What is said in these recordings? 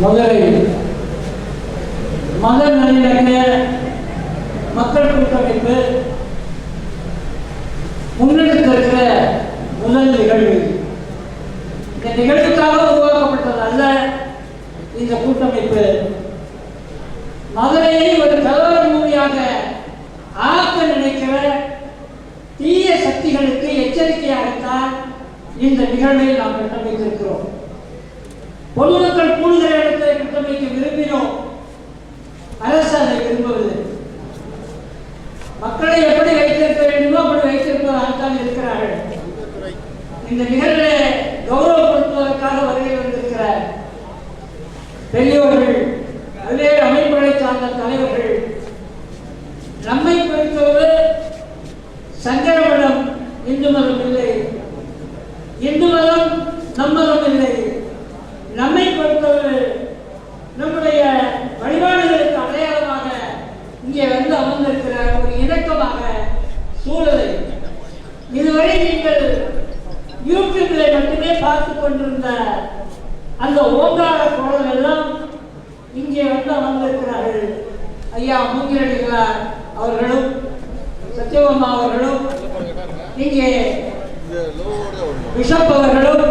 முதலில் மத நல்லிணக்க மக்கள் கூட்டமைப்பு முன்னெடுத்திருக்கிற முதல் நிகழ்வு. இந்த நிகழ்வுக்காக உருவாக்கப்பட்டது அல்ல இந்த கூட்டமைப்பு. மதுரையை ஒரு கலவர பூமியாக ஆக்க நினைக்கிற தீய சக்திகளுக்கு எச்சரிக்கையாகத்தான் இந்த நிகழ்வை நாம் கட்டமைத்திருக்கிறோம். பொதுமக்கள் கூடுகிற இடத்தை கட்டமைக்க விரும்பினோம். அரசு அதை விரும்பவில்லை. மக்களை எப்படி வைத்திருக்க வேண்டுமோ அப்படி வைத்திருப்பதாகத்தான் இருக்கிறார்கள். இந்த நிகழ்வை கௌரவப்படுத்துவதற்காக வருகை வந்திருக்கிற பெரியோர்கள் பல்வேறு அமைப்புகளை சார்ந்த தலைவர்கள் நம்மை பொறுத்தவரை சங்கரமடம் இந்து மதம் இல்லை இந்து மதம் நம் மதம் இல்லை நம்மை பொறுத்தவரை நம்முடைய வழிபாடுகளுக்கு அடையாளமாக இங்கே வந்து அமர்ந்திருக்கிற ஒரு இணக்கமாக சூழலை இதுவரை நீங்கள் யூடியூப்ல மட்டுமே பார்த்து கொண்டிருந்த அந்த ஓங்கார குரல் எல்லாம் இங்கே வந்து அமர்ந்திருக்கிறார்கள். ஐயா மூங்கிரடிகளார் அவர்களும் சத்யபாமா அவர்களும் இங்கே பிஷப் அவர்களும்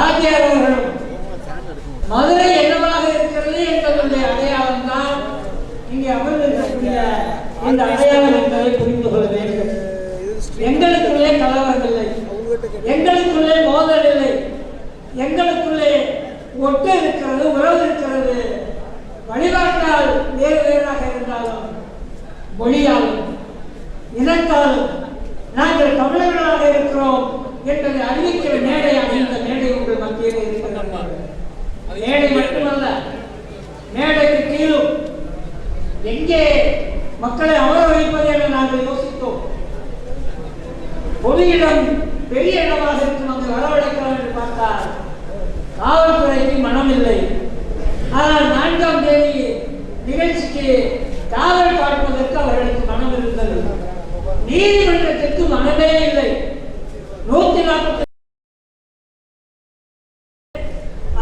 ஆஜியார் அவர்களும். மதுரை என்னவாக இருக்கிறது என்பதனுடைய அடையாளம் தான் இங்கே அமர்ந்திருக்கக்கூடிய இந்த அடையாளம் என்பதை புரிந்து கொள்ள எங்களுக்குள்ளே கலவரம் இல்லை. எங்களுக்குள்ளே மோதல் இல்லை. எங்களுக்குள்ளே ஒட்டு இருக்கிறது உறவு இருக்கிறது. வழிபாட்டால் வேறு வேறாக இருந்தாலும் மொழியாலும் இனத்தாலும் நாங்கள் தமிழர்களாக இருக்கிறோம் என்பதை அறிவிக்கிற மேடையாக இந்த மேடை உங்கள் மத்தியில் இருக்கிறது. மேடை மட்டுமல்ல மேடைக்கு கீழும் எங்கே மக்களை அமர வைப்பது என நாங்கள் யோசி பொது இடம் பெரிய இடமாக இருக்கும் அங்கு வரவழைக்கலாம் என்று பார்த்தால் காவல்துறைக்கு மனம் இல்லை ஆனால் நான்காம் தேதி நிகழ்ச்சிக்கு காவல் பார்ப்பதற்கு அவர்களுக்கு மனம் இருந்தது நீதிமன்றத்திற்கு மனமே இல்லை. நூத்தி நாற்பத்தி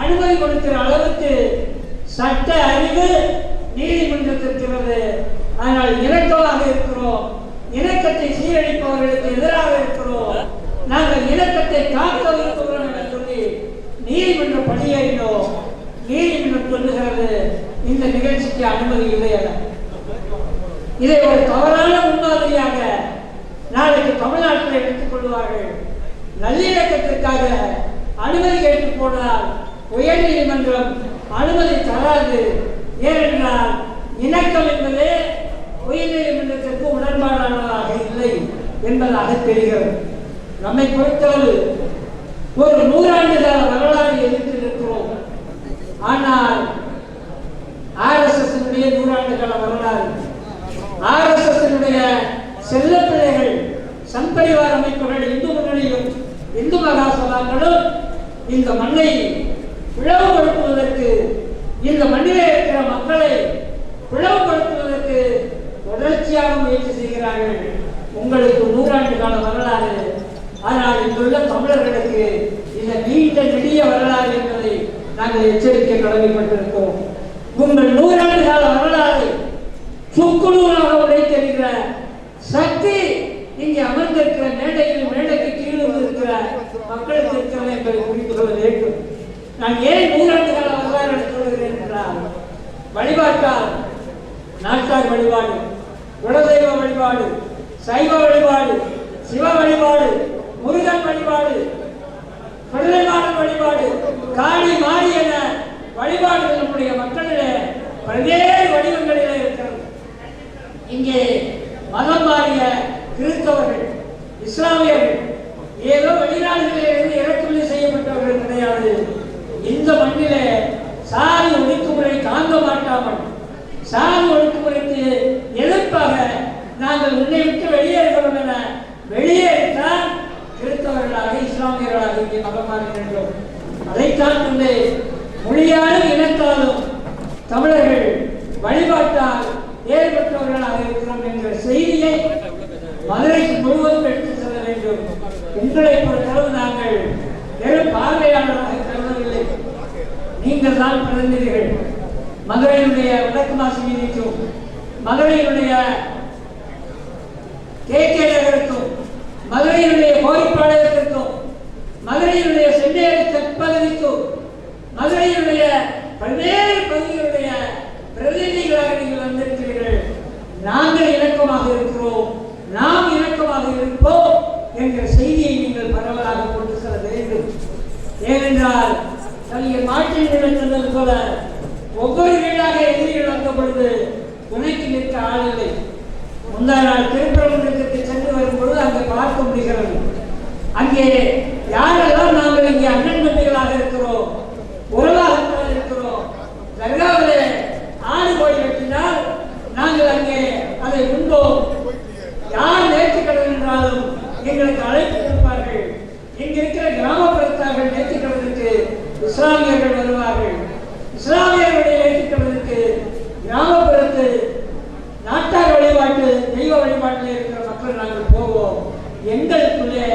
அனுமதி கொடுக்கிற அளவுக்கு சட்ட அறிவு நீதிமன்றத்திற்கிறது ஆனால் இணக்கமாக இருக்கிறோம். இணக்கத்தை சீரழிப்பவர்களுக்கு எதிராக நாங்கள் இணக்கத்தை காக்க விரும்புகிறோம் என சொல்லி நீதிமன்ற படியேறினோம் நீதிமன்றம் சொல்லுகிறது. இந்த நிகழ்ச்சிக்கு அனுமதி இல்லை என. இதை ஒரு தவறான முன்மாதிரியாக நாளைக்கு தமிழ்நாட்டில் எடுத்துக் கொள்வார்கள். நல்லிணக்கத்திற்காக அனுமதி கேட்டு போனால் உயர் நீதிமன்றம் அனுமதி தராது. ஏனென்றால் இணக்கம் என்பதே உயர் நீதிமன்றத்திற்கு உடன்பாடானதாக இல்லை என்பதாக தெரிகிறது. நம்மை பொறுத்தளவு ஒரு நூறாண்டு கால வரலாறு எதிர்த்து நிற்கிறோம் ஆனால் ஆர்எஸ்எஸ் நூறாண்டு கால வரலாறு ஆர்எஸ்எஸ் செல்ல பிள்ளைகள் சம்பரிவார அமைப்புகள் இந்து முன்னணியும் இந்து மகாசபாக்களும் இந்த மண்ணை பிளவுபடுத்துவதற்கு இந்த மண்ணிலே இருக்கிற மக்களை பிளவுபடுத்துவதற்கு தொடர்ச்சியாக முயற்சி செய்கிறார்கள். உங்களுக்கு நூறாண்டு கால வரலாறு ஆனால் இங்குள்ள தமிழர்களுக்கு இந்த நீண்ட நெடிய வரலாறு என்பதை நாங்கள் எச்சரிக்கை கடமைப்பட்டிருக்கோம் உங்கள் நூறாண்டு கால வரலாறு சுக்குநூறாக உடைத்தெறிகிற சக்தி இங்கே அமர்ந்திருக்கிற மேடையில் மேடைக்கு கீழும் இருக்கிற மக்களுக்கு இருக்கிறது என்பதை புரிந்து கொள்ள வேண்டும். நான் ஏன் நூறாண்டு கால வரலாறு சொல்கிறேன் என்றால் வழிபாட்டால் நாட்டார் வழிபாடு குலதெய்வ வழிபாடு சைவ வழிபாடு சிவ வழிபாடு. பிள்ளைமாடன் வழிபாடு. காளி மாறி என வழிபாடுகள் நம்முடைய மக்களிலே பல்வேறு வடிவங்களிலே இருக்கிறது. இங்கே மதம் மாறிய கிறிஸ்தவர்கள் இஸ்லாமியர்கள் ஏதோ வெளிநாடுகளில் இருந்து இறக்குமதி செய்யப்பட்டவர்கள் கிடையாது. இந்த மண்ணிலே சாதி ஒடுக்குமுறை தாங்க மாட்டாமல் சாதி ஒடுக்குமுறைக்கு எதிர்ப்பாக நாங்கள் உன்னை விட்டு வெளியேறுகிறோம் என வெளியேறித்தான் கிறிஸ்தவர்களாக இஸ்லாமியர்களாக இங்கே மதம் மாறுகின்றோம் அதைத்தான் உள்ளே மொழியாலும் இனத்தாலும் தமிழர்கள் வழிபாட்டால் ஏற்பட்டவர்களாக இருக்கிறோம் என்ற செய்தியை மதுரைக்கு முழுவதும் எடுத்து செல்ல வேண்டும். உங்களை பொறுத்தளவு நாங்கள் வெறும் பார்வையாளராக கருதவில்லை நீங்கள் தான் பிரதிநிதிகள். மதுரையினுடைய விளக்கு மாசி நீதிக்கும் மதுரையினுடைய கே கே நகருக்கு மதுரையினுடைய கோரிப்பாளையத்திற்கும் மதுரையினுடைய செந்தேரி தெற்பகுதிக்கும் மதுரையினுடைய பல்வேறு பகுதிகளுடைய பிரதிநிதிகளாக நீங்கள் வந்திருக்கிறீர்கள். நாங்கள் இணக்கமாக இருக்கிறோம் நாம் இணக்கமாக இருப்போம் என்கிற செய்தியை நீங்கள் பரவலாக கொண்டு செல்ல வேண்டும். ஏனென்றால் கவிஞர் மாற்றின் சொன்னது போல ஒவ்வொரு வீடாக எதிரிகள் வந்த பொழுது துணைக்கு நிற்க ஆளில்லை முந்தா நாள் அங்கே பார்க்க முடிகிறது. அங்கே யாரெல்லாம் நாங்கள் இங்கே அண்ணன் தம்பிகளாக இருக்கிறோம் உறவாகத்தான் இருக்கிறோம் தர்காவிலே ஆடு கோயில் வெட்டினால் நாங்கள் அங்கே அதை உண்டோம் யார் நேர்த்திக்கடன் என்றாலும் எங்களுக்கு அழைப்பு கொடுப்பார்கள். இங்க இருக்கிற கிராமப்புறத்தார்கள் நேர்த்திக்கடனுக்கு இஸ்லாமியர்கள் வருவார்கள். இஸ்லாமிய நேர்த்திக்கடனுக்கு கிராமப்புறத்து நாட்டார் வழிபாட்டு தெய்வ வழிபாட்டில் இருக்கிற மக்கள் நாங்கள் போவோம் எங்களுக்குள்ளே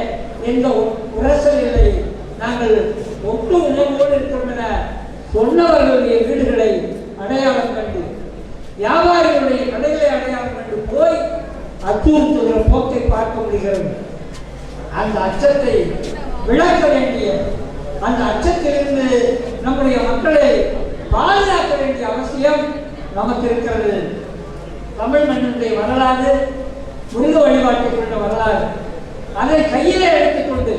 எந்த உ- உரசல் இல்லை நாங்கள் ஒட்டு உணவோடு இருக்கிறோம் என சொன்னவர்களுடைய வீடுகளை அடையாளம் கண்டு வியாபாரிகளுடைய கடைகளை அடையாளம் கண்டு போய் அச்சுறுத்துகிற போக்கை பார்க்க முடிகிறது அந்த அச்சத்தை விளக்க வேண்டிய அந்த அச்சத்திலிருந்து நம்முடைய மக்களை பாதுகாக்க வேண்டிய அவசியம் நமக்கு இருக்கிறது தமிழ் மண்ணினுடைய வரலாறு முருக வழிபாட்டை கொண்ட வரலாறு அதை கையிலே எடுத்துக்கொண்டு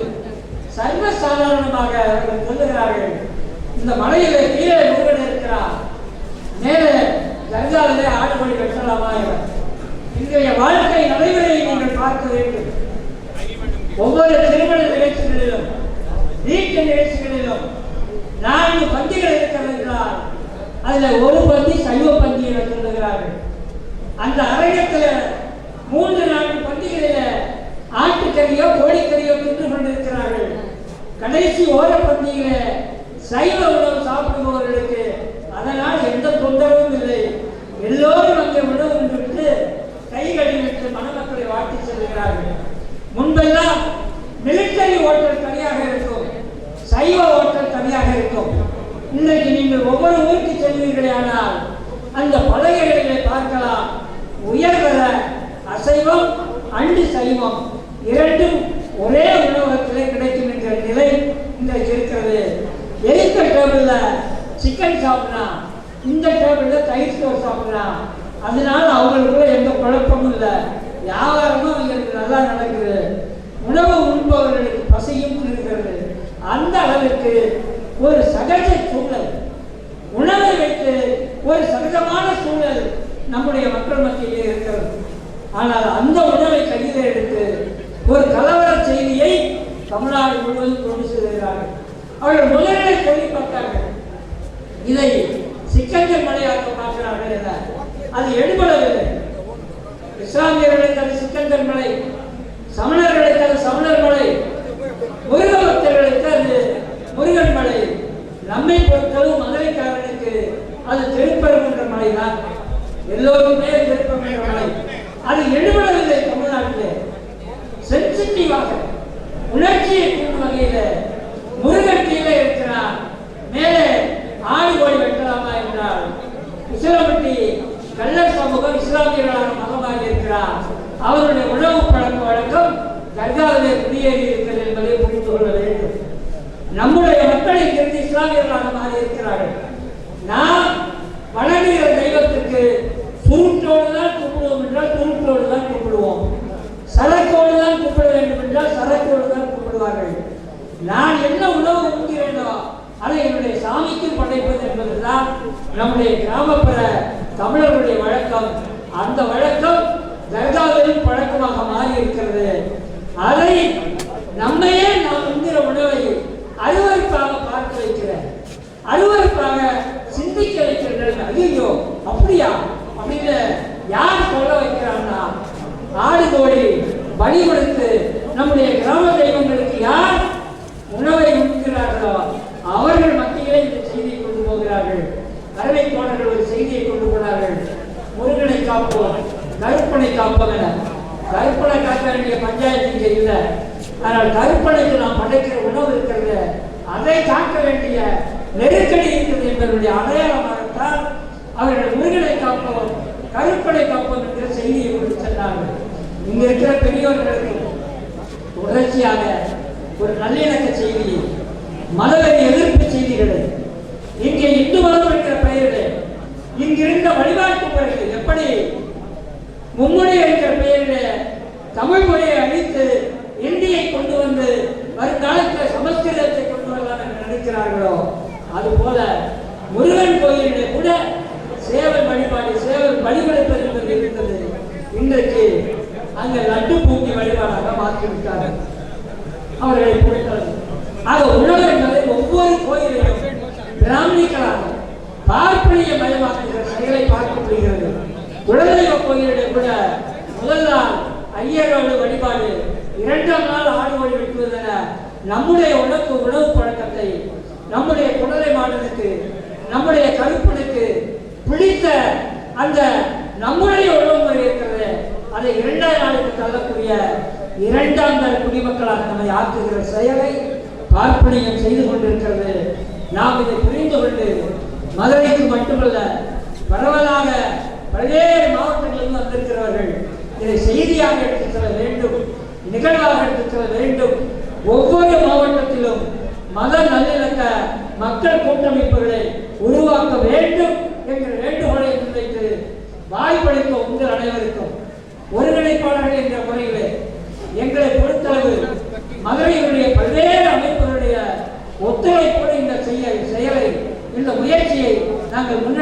சர்வ சாதாரணமாக அவர்கள் சொல்லுகிறார்கள் இந்த மலையிலே கீழே முருகன் இருக்கிறார். மேலே கங்காவிலே ஆடுபடி வெட்டலாமா இவர்? இன்றைய வாழ்க்கை நடைமுறையை நீங்கள் பார்க்க வேண்டும். ஒவ்வொரு திருமண நிகழ்ச்சிகளிலும் வீட்டு நிகழ்ச்சிகளிலும் நான்கு பந்திகள் இருக்கிறது என்றால் அதுல ஒரு பந்தி சைவ பந்தி என சொல்லுகிறார்கள். அந்த அரங்கத்தில் மூன்று நான்கு பந்திகளில் ஆட்டுக்கறியோ கோழிக்கறியோ தின்று கொண்டிருக்கிறார்கள். கடைசி ஓர பந்தியில சைவ உணவு சாப்பிடுபவர்களுக்கு அதனால் எந்த தொந்தரவும் இல்லை எல்லோரும் அங்கே உணவு விட்டு கை கழுவிட்டு மணமக்களை வாழ்த்தி செல்கிறார்கள் முன்பெல்லாம் மிலிட்டரி ஓட்டல் தனியாக இருக்கும் சைவ ஓட்டல் தனியாக இருக்கும் இன்றைக்கு நீங்கள் ஒவ்வொரு ஊருக்கு செல்வீர்களே ஆனால் அந்த பலகைகளை பார்க்கலாம். உயர்தர அசைவம் அண்டு சைவம் இரண்டும் ஒரே உணவகத்திலே கிடைக்கும் என்ற நிலை இன்றைக்கு இருக்கிறது. எரித்த டேபிளில் சிக்கன் சாப்பிடலாம்? இந்த டேபிளில் தயிர் சோறு சாப்பிடலாம். அதனால அவங்களுக்குள்ள எந்த குழப்பமும் இல்லை. வியாபாரமும் அவங்களுக்கு நல்லா நடக்குது உணவு உண்பவர்களுக்கு பசியும் இருக்கிறது அந்த அளவிற்கு ஒரு சகஜ சூழல் உணவை வைத்து ஒரு சகஜமான சூழல் நம்முடைய மக்கள் மத்தியிலே இருக்கிறது. ஆனால் அந்த உணவை கையில் எடுத்து ஒரு கலவர செய்தியை தமிழ்நாடு முழுவதும் கொண்டு செல்கிறார்கள். அவர்கள் முதலில் கேள்விப்பட்டார்கள் இதை சிக்கஞ்சல் மலையாக பார்க்கிறார்கள் என. அது எடுபடவில்லை. இஸ்லாமியர்களை அது சிக்கந்தர் மலை சமணர்களை அது சமணர் மலை முருக பக்தர்களுக்கு முருகன் மலை. நம்மை பொறுத்தளவு மதுரைக்காரனுக்கு அது திருப்பரங்குன்ற மலை தான் எல்லோருமே திருப்பமே மலை அது எழுபடவில்லை தமிழ்நாட்டிலே. சென்சிட்டிவாக உணர்ச்சியை கூடும் வகையில் முருகன் கீழே இருக்கிறார். மேலே ஆடு கோடி வெட்டலாமா என்றால் உசிலம்பட்டி கள்ளர் சமூகம் இஸ்லாமியர்களான மகமாக இருக்கிறார். அவருடைய உணவு பழக்க வழக்கம் தர்காவிலே குடியேறி இருக்கிறது என்பதை புரிந்து கொள்ள வேண்டும். நம்முடைய மக்களை இங்கிருந்து இஸ்லாமியர்களாக மாறி இருக்கிறார்கள். நாம் வணங்குகிற தெய்வத்துக்கு சுருட்டோடு தான் கும்பிடுவோம் என்றால் சுருட்டோடு தான் கும்பிடுவோம் சரக்கோடு தான் கும்பிட வேண்டும் என்றால் சரக்கோடு தான் கும்பிடுவார்கள் நான் என்ன உணவு உண்கிறேனோ அதை என்னுடைய சாமிக்கு படைப்பது என்பதுதான் நம்முடைய கிராமப்புற தமிழர்களுடைய வழக்கம் அந்த வழக்கம் தர்காவிலும் பழக்கமாக மாறி இருக்கிறது அதை நம்மையே நாம் உண்கிற உணவை அருவருப்பாக பார்க்க வைக்கிறேன். அருவருப்பாக சிந்திக்க வைக்கிறது ஐயோ அப்படியா? அப்படின்னு யார் சொல்ல வைக்கிறான்னா ஆடு கோழி பலி கொடுத்து நம்முடைய கிராம தெய்வங்களுக்கு யார் உணவை உண்கிறார்களோ அவர்கள் மத்தியிலே இந்த செய்தியை கொண்டு போகிறார்கள். கருணை தோழர்கள் ஒரு செய்தியை கொண்டு போனார்கள். முருகனை காப்போம் கருப்பனை காப்பவன கருப்பனை காக்க வேண்டிய பஞ்சாயத்து இல்லை. ஆனால் கருப்பனைக்கு நாம் படைக்கிற உணவு இருக்கிறது அதை காக்க வேண்டிய நெருக்கடி இருக்கிறது என்பதனுடைய அடையாளமாகத்தான் அவர்கள் முருகனை காப்போம் கருப்பனை காப்போம் என்கிற செய்தியை கொண்டு சென்றார்கள். இங்க இருக்கிற பெரியவர்களுக்கு தொடர்ச்சியாக ஒரு நல்லிணக்க செய்தி மதவெறி எதிர்ப்பு செய்திகளை. இங்கே இந்து மதம் இருக்கிற பெயரில் இங்கிருந்த வழிபாட்டு முறைகள் எப்படி மும்மொழி என்கிற பெயரில் தமிழ் மொழியை அழித்து இந்தியை கொண்டு வந்து வருங்காலத்தில் சமஸ்கிருதத்தை கொண்டு வரலாம் என்று நினைக்கிறார்களோ? அதுபோல முருகன் கோயிலிலே கூட சேவல் வழிபாடு சேவல் வழிபடுப்பது என்பது இருந்தது இன்றைக்கு அங்க லட்டு பூங்கி வழிபாடாக மாற்றிவிட்டார்கள். அவர்களை பொறுத்தது ஆக உணவு என்பதை ஒவ்வொரு கோயிலையும் பிராமணிகளாக பார்ப்பனிய மயமாக்குகிற செயலை பார்க்க முடிகிறது குலதெய்வ கோயிலிடம் கூட முதல் நாள் ஐயரோடு வழிபாடு இரண்டாம் நாள் ஆடு ஓடி வெட்டுவதென நம்முடைய உணவு உணவு பழக்கத்தை நம்முடைய குடலை மாடலுக்கு நம்முடைய கருப்பனுக்கு பிடித்த அந்த நம்முடைய உணவு முறை இருக்கிறது. அதை இரண்டாம் நாளுக்கு தள்ளக்கூடிய இரண்டாம் தர குடிமக்களாக நம்மை ஆக்குகிற செயலை பார்ப்பனியம் செய்து கொண்டிருக்கிறது. நாம் இதை புரிந்து கொண்டு மதுரைக்கு மட்டுமல்ல பரவலாக பல்வேறு மாவட்டங்களிலும் வந்திருக்கிறவர்கள் இதை செய்தியாக எடுத்துச் செல்ல வேண்டும். நிகழ்வாக எடுத்துச் வேண்டும். ஒவ்வொரு மாவட்டத்திலும் மத நல்லிணக்க மக்கள் கூட்டமைப்புகளை உருவாக்க வேண்டும் என்கிற வேண்டுகோளை முன்வைத்து வாய்ப்பளிக்க உங்கள் அனைவருக்கும் ஒருங்கிணைப்பாளர்கள் என்ற முறையிலே எங்களை பொறுத்தளவு மதுரையினுடைய பல்வேறு அமைப்புகளுடைய ஒத்துழைப்போடு இந்த செய்ய செயலை இந்த முயற்சியை நாங்கள் முன்னெடுத்து